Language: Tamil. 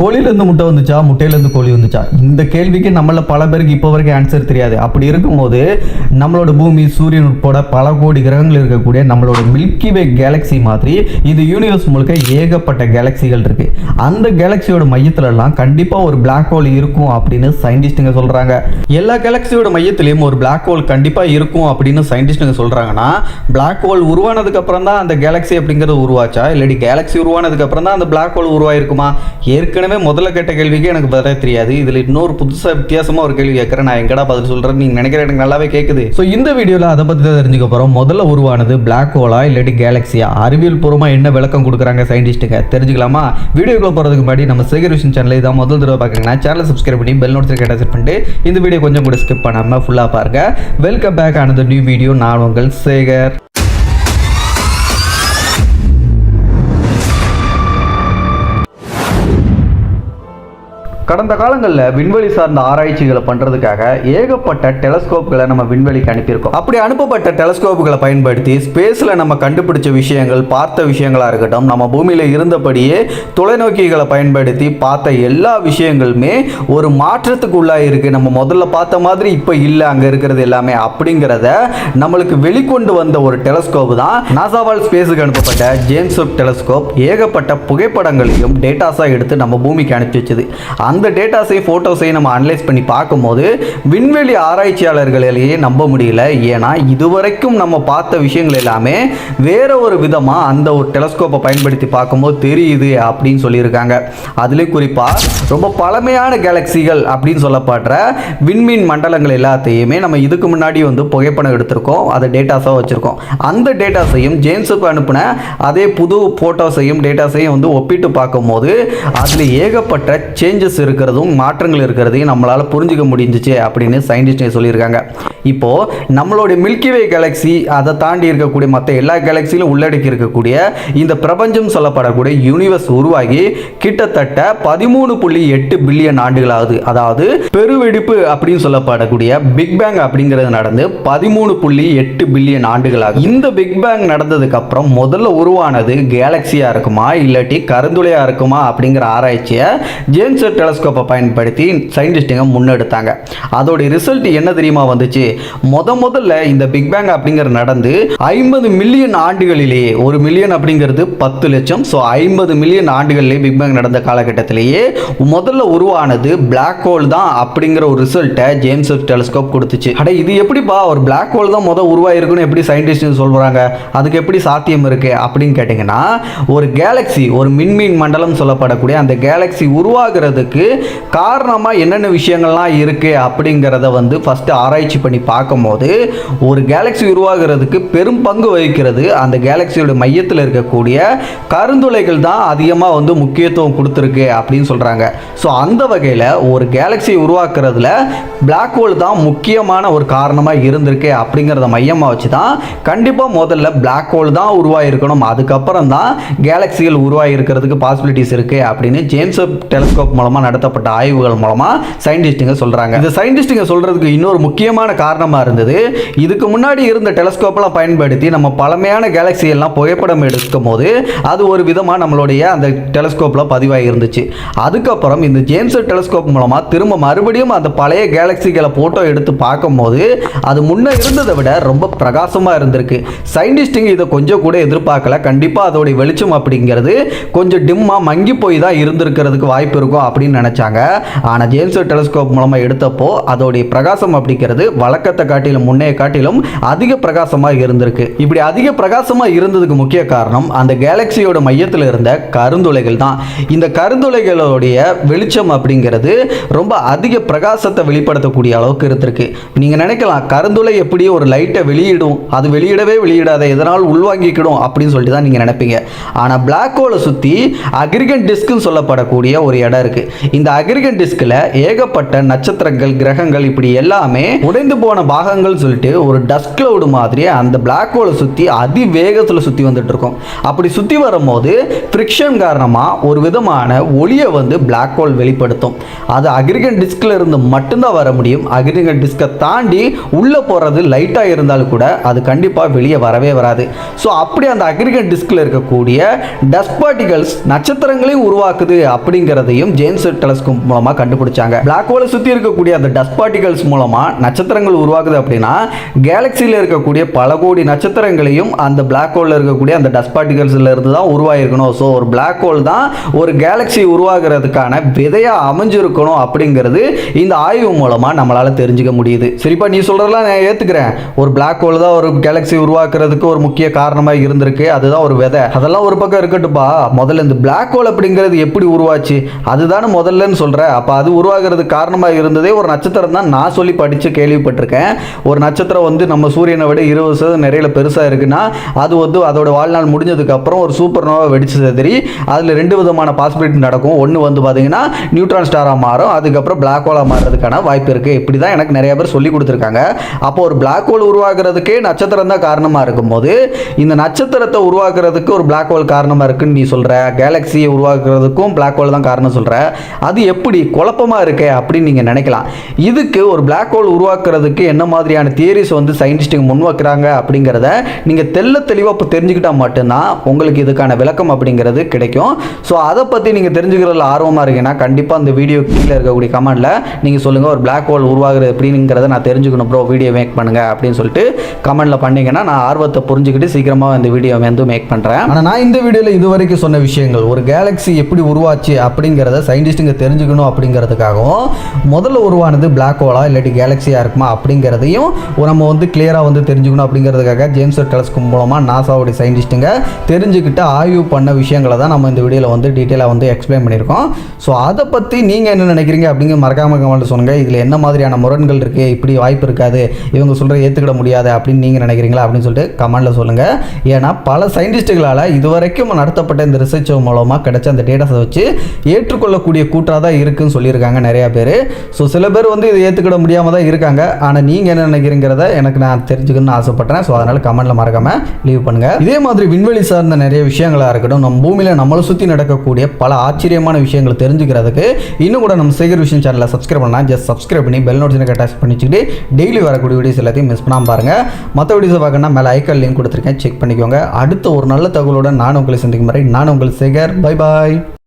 கோழியிலேருந்து முட்டை வந்துச்சா? முட்டையிலேருந்து கோழி வந்துச்சா? இந்த கேள்விக்கு நம்மள பல பேருக்கு இப்போ வரைக்கும் ஆன்சர் தெரியாது. அப்படி இருக்கும்போது நம்மளோட பூமி சூரியன் உட்பட பல கோடி கிரகங்கள் இருக்கக்கூடிய நம்மளோட மில்கி வே கேலக்ஸி மாதிரி இந்த யூனிவர்ஸ் முழுக்க ஏகப்பட்ட கேலக்சிகள் இருக்கு. அந்த கேலக்சியோட மையத்துலலாம் கண்டிப்பாக ஒரு பிளாக் ஹோல் இருக்கும் அப்படின்னு சயின்டிஸ்ட்டுங்க சொல்கிறாங்க எல்லா கேலக்சியோட மையத்திலையும் ஒரு பிளாக் ஹோல் கண்டிப்பாக இருக்கும் அப்படின்னு சயின்டிஸ்ட்டுங்க சொல்கிறாங்கன்னா பிளாக் ஹோல் உருவானதுக்கு அப்புறம் தான் அந்த கேலக்ஸி அப்படிங்கிறது உருவாச்சா? இல்லாட்டி கேலக்ஸி உருவானதுக்கு அப்புறம் தான் அந்த பிளாக் ஹோல் உருவாயிருக்குமா? ஏற்கனவே முதல்ல கேட்ட கேள்விக்கு எனக்கு பதிலே தெரியாது. இதில் இன்னொரு புதுசாக வித்தியாசமாக ஒரு கேள்வி கேட்குறேன் நான் எங்கடா பதில் சொல்கிறேன் நீங்கள் நினைக்கிற எனக்கு நல்லாவே கேட்குது ஸோ இந்த வீடியோவில் அதை பற்றி தான் தெரிஞ்சுக்க போகிறோம் முதல்ல உருவானது பிளாக் ஹோலா இல்லாட்டி கேலக்ஸியா அறிவியல் பூர்வமாக என்ன விளக்கம் கொடுக்குறாங்க சயின்டிஸ்ட்டுங்க தெரிஞ்சுக்கலாமா? வீடியோக்குள்ள போகிறதுக்கு முன்னாடி நம்ம சேகர் விஷன் சேனலை இதான் முதல் தடவை பார்க்குறீங்கன்னா சேனலை சப்ஸ்கிரைப் பண்ணி பெல் நோட்டிஃபிகேஷன் செட் பண்ணிட்டு இந்த வீடியோ கொஞ்சம் கூட ஸ்கிப் பண்ணாமல் ஃபுல்லாக பாருங்க. வெல்கம் பேக் ஆனது நியூ வீடியோ நான் உங்கள் சேகர் கடந்த காலங்களில் விண்வெளி சார்ந்த ஆராய்ச்சிகளை பண்ணுறதுக்காக ஏகப்பட்ட டெலஸ்கோப்புகளை நம்ம விண்வெளிக்கு அனுப்பியிருக்கோம். அப்படி அனுப்பப்பட்ட டெலஸ்கோப்புகளை பயன்படுத்தி ஸ்பேஸில் நம்ம கண்டுபிடிச்ச விஷயங்கள் பார்த்த விஷயங்களாக இருக்கட்டும் நம்ம பூமியில் இருந்தபடியே தொலைநோக்கிகளை பயன்படுத்தி பார்த்த எல்லா விஷயங்களுமே ஒரு மாற்றத்துக்கு உள்ளாக இருக்குது நம்ம முதல்ல பார்த்த மாதிரி இப்போ இல்லை அங்கே இருக்கிறது எல்லாமே அப்படிங்கிறத நம்மளுக்கு வெளிக்கொண்டு வந்த ஒரு டெலஸ்கோப் தான் நாசாவால் ஸ்பேஸுக்கு அனுப்பப்பட்ட ஜேம்ஸ் டெலஸ்கோப். ஏகப்பட்ட புகைப்படங்களையும் டேட்டாஸாக எடுத்து நம்ம பூமிக்கு அனுப்பிச்சு வச்சது. அந்த டேட்டாஸையும் ஃபோட்டோஸையும் நம்ம அனலைஸ் பண்ணி பார்க்கும்போது விண்வெளி ஆராய்ச்சியாளர்களையே நம்ப முடியல. ஏன்னா இதுவரைக்கும் நம்ம பார்த்த விஷயங்கள் எல்லாமே வேற ஒரு விதமாக அந்த ஒரு டெலஸ்கோப்பை பயன்படுத்தி பார்க்கும்போது தெரியுது அப்படின்னு சொல்லியிருக்காங்க. அதுலேயும் குறிப்பாக ரொம்ப பழமையான கேலக்சிகள் அப்படின்னு சொல்லப்படுற விண்மீன் மண்டலங்கள் எல்லாத்தையுமே நம்ம இதுக்கு முன்னாடி வந்து புகைப்படம் எடுத்திருக்கோம். அதை டேட்டாஸாக வச்சுருக்கோம். அந்த டேட்டாஸையும் ஜேம்ஸுக்கு அனுப்பின அதே புது ஃபோட்டோஸையும் டேட்டாஸையும் வந்து ஒப்பிட்டு பார்க்கும்போது அதில் ஏகப்பட்ட சேஞ்சஸ் இருக்கிறதும் மாற்றங்கள் இருக்கிறதையும் நம்மளால் புரிஞ்சிக்க முடிஞ்சிச்சு அப்படின்னு சயின்டிஸ்டே சொல்லியிருக்காங்க. இப்போது நம்மளுடைய மில்கிவே கேலக்ஸி அதை தாண்டி இருக்கக்கூடிய மற்ற எல்லா கேலக்சியிலும் உள்ளடக்கி இருக்கக்கூடிய இந்த பிரபஞ்சம் சொல்லப்படக்கூடிய யூனிவர்ஸ் உருவாகி கிட்டத்தட்ட பதிமூணு புள்ளி எட்டு பில்லியன் ஆண்டுகள் ஆகுது அதாவது பெருவெடிப்பு அப்படின்னு சொல்லப்படக்கூடிய பிக் பேங் அப்படிங்கிறது நடந்து பதிமூணு புள்ளி எட்டு பில்லியன் ஆண்டுகள் ஆகுது இந்த பிக் பேங் நடந்ததுக்கு அப்புறம் முதல்ல உருவானது கேலக்சியா இருக்குமா இல்லாட்டி கருந்துளையாக இருக்குமா அப்படிங்கிற ஆராய்ச்சியை ஜேம்ஸ் டெலஸ்கோப்பை பயன்படுத்தி சயின்டிஸ்ட்டுங்க முன்னெடுத்தாங்க. அதோடைய ரிசல்ட் என்ன தெரியுமா வந்துச்சு? முத முதல்ல இந்த பிக் பேங் அப்படிங்கிறது நடந்து ஐம்பது மில்லியன் ஆண்டுகளிலேயே ஒரு மில்லியன் அப்படிங்கிறது பத்து லட்சம். ஸோ ஐம்பது மில்லியன் ஆண்டுகளிலேயே பிக் பேங் நடந்த காலகட்டத்திலேயே முதல்ல உருவானது பிளாக் ஹோல் தான் அப்படிங்கிற ஒரு ரிசல்ட்டை ஜேம்ஸ் வெப் டெலஸ்கோப் கொடுத்துச்சு. அட இது எப்படிப்பா? ஒரு பிளாக் ஹோல் தான் முதல் உருவாயிருக்குன்னு எப்படி சயின்டிஸ்ட் சொல்கிறாங்க அதுக்கு எப்படி சாத்தியம் இருக்கு அப்படின்னு கேட்டிங்கன்னா ஒரு கேலக்ஸி ஒரு மின்மீன் மண்டலம் சொல்லப்படக்கூடிய அந்த கேலக்ஸி உருவாகிறதுக்கு காரணமாக என்னென்ன விஷயங்கள்லாம் இருக்குது அப்படிங்கிறத வந்து ஃபஸ்ட்டு ஆராய்ச்சி பண்ணி பார்க்கும்போது ஒரு கேலக்ஸி உருவாகிறதுக்கு பெரும் பங்கு வகிக்கிறது அந்த கேலக்ஸியோட மையத்தில் இருக்கக்கூடிய கருந்துளைகள் தான் அதிகமாக வந்து முக்கியத்துவம் கொடுத்துருக்கு அப்படின்னு சொல்கிறாங்க ஸோ அந்த வகையில் ஒரு கேலக்ஸி உருவாக்குறதுல பிளாக் ஹோல் தான் முக்கியமான ஒரு காரணமாக இருந்திருக்கு அப்படிங்கிறத மையமாக வச்சு தான் கண்டிப்பாக முதல்ல பிளாக் ஹோல் தான் உருவாகிருக்கணும் அதுக்கப்புறம் தான் கேலக்சிகள் உருவாகிருக்கிறதுக்கு பாசிபிலிட்டிஸ் இருக்குது அப்படின்னு ஜேம்ஸ் டெலஸ்கோப் மூலமாக நடத்தப்பட்ட ஆய்வுகள் மூலமாக சயின்டிஸ்ட்டுங்க சொல்கிறாங்க இந்த சயின்டிஸ்ட்டுங்க சொல்கிறதுக்கு இன்னொரு முக்கியமான காரணமாக இருந்தது இதுக்கு முன்னாடி இருந்த டெலஸ்கோப்பெல்லாம் பயன்படுத்தி நம்ம பழமையான கேலக்ஸி எல்லாம் புகைப்படம் எடுக்கும் போது அது ஒரு விதமாக நம்மளுடைய அந்த டெலஸ்கோப்பில் பதிவாகி இருந்துச்சு. அதுக்கப்புறம் இந்த ஜேம்ஸ் டெலஸ்கோப் மூலமாக திரும்ப மறுபடியும் அந்த பழைய கேலக்சிகளை ஃபோட்டோ எடுத்து பார்க்கும்போது அது முன்னே இருந்ததை விட ரொம்ப பிரகாசமாக இருந்திருக்கு. சயின்டிஸ்ட்டுங்க இதை கொஞ்சம் கூட எதிர்பார்க்கல. கண்டிப்பாக அதோடைய வெளிச்சம் அப்படிங்கிறது கொஞ்சம் டிம்மாக மங்கி போய் தான் இருந்திருக்கிறதுக்கு வாய்ப்பு இருக்கும் அப்படின்னு நினச்சாங்க. ஆனால் ஜேம்ஸ் வெப் டெலஸ்கோப் மூலமாக எடுத்தப்போ அதோடைய பிரகாசம் அப்படிங்கிறது வழக்கத்தை காட்டிலும் முன்னே காட்டிலும் அதிக பிரகாசமாக இருந்திருக்கு. இப்படி அதிக பிரகாசமாக இருந்ததுக்கு முக்கிய காரணம் அந்த கேலக்சியோட மையத்தில் இருந்த கருந்துளைகள் தான். இந்த கருந்துளைகளுடைய வெளிச்சம் அப்படிங்கிறது ரொம்ப அதிக பிரகாசத்தை வெளிப்படுத்தக்கூடிய அளவுக்கு இருந்திருக்கு. நீங்கள் நினைக்கலாம் கருந்துளை எப்படி ஒரு லைட்டை வெளியிடும். அது வெளியிடவே வெளியிடாத எதனால் உள்வாங்கிக்கிடும் அப்படின்னு சொல்லிட்டு தான் நீங்கள் நினைப்பீங்க. ஆனால் பிளாக் ஹோலை சுற்றி அக்ரிகன் டிஸ்க்னு சொல்லப்படக்கூடிய ஒரு இடம் இருக்குது இந்த அக்ரிகன் டிஸ்கில் ஏகப்பட்ட நட்சத்திரங்கள் கிரகங்கள் இப்படி எல்லாமே உடைந்து போன பாகங்கள் சொல்லிட்டு ஒரு டஸ்ட் கிளவுடு மாதிரி அந்த பிளாக் ஹோலை சுற்றி அதிவேகத்தில் சுற்றி வந்துட்டு இருக்கும். அப்படி சுற்றி வரும்போது ஃப்ரிக்ஷன் காரணமாக ஒரு விதமான ஒளியை வந்து பிளாக் ஹோல் வெளிப்படுத்தும். அது அக்ரிகன் டிஸ்கில் இருந்து மட்டும்தான் வர முடியும். அக்ரிகன் டிஸ்கை தாண்டி உள்ளே போகிறது லைட்டாக இருந்தாலும் கூட அது கண்டிப்பாக வெளியே வரவே வராது. ஸோ அப்படி அந்த அக்ரிகன் டிஸ்கில் இருக்கக்கூடிய டஸ்ட் பார்ட்டிகல்ஸ் நட்சத்திரங்களையும் உருவாக்குது அப்படிங்கிறதையும் ஜேம்ஸ் டெலஸ்கோப் மூலமாக கண்டுபிடிச்சாங்க. பிளாக் ஹோலை சுற்றி இருக்கக்கூடிய அந்த டஸ்ட் பார்ட்டிகல்ஸ் மூலமாக நட்சத்திரங்கள் உருவாகுது அப்படின்னா கேலக்சியில் இருக்கக்கூடிய பல கோடி நட்சத்திரங்களையும் அந்த பிளாக் ஹோலில் இருக்கக்கூடிய அந்த டஸ்ட் பார்ட்டிகல்ஸில் இருந்து தான் உருவாயிருக்கணும் ஸோ ஒரு பிளாக் ஹோல் தான் ஒரு கேலக்சி உருவாகிறதுக்கான விதையாக அமைஞ்சிருக்கணும் அப்படிங்கிறது இந்த ஆய்வு மூலமாக நம்மளால் தெரிஞ்சுக்க முடியுது. சரிப்பா நீ சொல்கிறதெல்லாம் நான் ஏற்றுக்கிறேன் ஒரு பிளாக் ஹோல் தான் ஒரு கேலக்சி உருவாக்குறதுக்கு ஒரு முக்கிய காரணமாக இருந்திருக்கு. அதுதான் ஒரு விதை. அதெல்லாம் ஒரு பக்கம் இருக்கட்டும்ப்பா முதல்ல இந்த பிளாக் ஹோல் அப்படிங்கிறது எப்படி உருவாச்சு? அதுதானே முதல்லன்னு சொல்கிறேன் அப்போ அது உருவாகிறதுக்கு காரணமாக இருந்ததே ஒரு நட்சத்திரம் தான். நான் சொல்லி படித்து கேள்விப்பட்டிருக்கேன். ஒரு நட்சத்திரம் வந்து நம்ம சூரியனை விட இருபது சதவீதம் நிறைய பெருசாக இருக்குன்னா அது வந்து அதோட வாழ்நாள் முடிஞ்சதுக்கு அப்புறம் ஒரு சூப்பர் நோவா வெடிச்சு செதறி அதில் ரெண்டு விதமான பாசிபிலிட்டி நடக்கும். ஒன்று வந்து பார்த்தீங்கன்னா நியூட்ரான் ஸ்டாராக மாறும். அதுக்கப்புறம் பிளாக் ஹோலாக மாறுறதுக்கான வாய்ப்பு இருக்குது இப்படி தான் எனக்கு நிறைய பேர் சொல்லி கொடுத்துருக்காங்க. அப்போ ஒரு பிளாக் ஹோல் உருவாகிறதுக்கே நட்சத்திரம் தான் காரணமாக இருக்கும்போது இந்த நட்சத்திரத்தை உருவாக்குறதுக்கு ஒரு பிளாக் ஹோல் காரணமாக இருக்குன்னு நீ சொல்கிற கேலக்சியை உருவாக்குறதுக்கும் பிளாக் ஹோல் தான் காரணம் சொல்கிற அது எப்படி குழப்பமாக இருக்கே அப்படின்னு நீங்கள் நினைக்கலாம். இதுக்கு ஒரு பிளாக் ஹோல் உருவாக்குறதுக்கு என்ன மாதிரியான தியரிஸ் வந்து சயின்டிஸ்ட்டுங்க முன்வைக்கிறாங்க அப்படிங்கிறத நீங்கள் தெல்ல தெளிவாக இப்போ தெரிஞ்சுக்கிட்டால் மட்டும்தான் உங்களுக்கு இதுக்கான விளக்கம் அப்படிங்கிறது கிடைக்கும். ஸோ அதை பற்றி நீங்கள் தெரிஞ்சுக்கிறதுல ஆர்வமாக இருக்கீங்கன்னா கண்டிப்பாக அந்த வீடியோ கீழே இருக்கக்கூடிய கமெண்ட்டில் நீங்கள் சொல்லுங்கள் ஒரு பிளாக் ஹோல் உருவாகுறது எப்படிங்கிறத நான் தெரிஞ்சுக்கணும் ப்ரோ வீடியோ மேக் பண்ணுங்கள் அப்படின்னு சொல்லிட்டு கமெண்டில் பண்ணிங்கன்னா நான் ஆர்வத்தை புரிஞ்சுக்கிட்டு சீக்கிரமாக இந்த வீடியோ வந்து மேக் பண்ணுறேன் ஆனால் நான் இந்த வீடியோவில் இது வரைக்கும் சொன்ன விஷயங்கள் ஒரு கேலக்ஸி எப்படி உருவாச்சு அப்படிங்கிறத சயின்டிஸ்ட்டுங்க தெரிஞ்சுக்கணும் அப்படிங்கிறதுக்காகவும் முதல்ல உருவானது பிளாக் ஹோலா இல்லாட்டி கேலக்ஸியாக இருக்குமா அப்படிங்கிறதையும் நம்ம வந்து கிளியராக வந்து தெரிஞ்சுக்கணும் அப்படிங்கிறதுக்காக ஜேம்ஸ் டெலஸ்கோப் மூலமாக நாசாவுடைய சயின்டிஸ்ட்டுங்க தெரிஞ்சுக்கிட்டு ஆய்வு பண்ண விஷயங்களை தான் நம்ம இந்த வீடியோவில் வந்து டீட்டெயிலாக வந்து எக்ஸ்பிளைன் பண்ணியிருக்கோம். ஸோ அதை பற்றி நீங்கள் என்ன நினைக்கிறீங்க அப்படிங்கிற மறக்காம கமெண்ட் சொல்லுங்கள் இதில் என்ன மாதிரியான முரண்கள் இருக்குது இப்படி வாய்ப்பு இருக்காது. இவங்க சொல்கிற ஏற்றுக்கிட முடியாது அப்படின்னு நீங்கள் நினைக்கிறீங்களா அப்படின்னு சொல்லிட்டு கமெண்ட்டில் சொல்லுங்கள் ஏன்னா பல சயின்டிஸ்ட்டுகளால் இதுவரைக்கும் நடத்தப்பட்ட இந்த ரிசர்ச் மூலமாக கிடைச்ச அந்த டேட்டாஸை வச்சு ஏற்றுக்கொள்ளக்கூடிய கூட்டாக தான் இருக்குன்னு சொல்லியிருக்காங்க நிறையா பேர். ஸோ சில பேர் வந்து இதை ஏற்றுக்கிட முடியாமல் தான் இருக்காங்க. ஆனால் நீங்கள் என்ன நினைக்கிறீங்கிறத எனக்கு நான் தெரிஞ்சுக்கணும்னு ஆசைப்பட்றேன். ஸோ அதனால் கமெண்ட்டில் மறக்காமல் லீவ் பண்ணுங்கள் இதே மாதிரி விண்வெளி சார்ந்த நிறைய விஷயங்களாக இருக்கட்டும் நம்ம பூமியில் நம்மளை சுற்றி நடக்கக்கூடிய பல ஆச்சரியமான விஷயங்கள் தெரிஞ்சுக்கிறதுக்கு இன்னும் கூட நம்ம சேகர் விஷயம் சேனலை சப்ஸ்கிரைப் பண்ணால் ஜஸ்ட் சப்ஸ்கிரைப் பண்ணி பெல் நோட்டிஃபிகேஷன் அட்டாச் பண்ணி வச்சுக்கிட்டு டெய்லி வரக்கூடிய வீடியோஸ் எல்லாத்தையும் மிஸ் பண்ணாமல் பாருங்கள் மற்ற வீடியோஸை பார்க்கணும்னா மேலே ஐக்கால் லிங்க் கொடுத்துருக்கேன். செக் பண்ணிக்கோங்க. அடுத்த ஒரு நல்ல தகவலோட நான் உங்களை சந்திக்கும் வரை நான் உங்கள் சேகர். Bye bye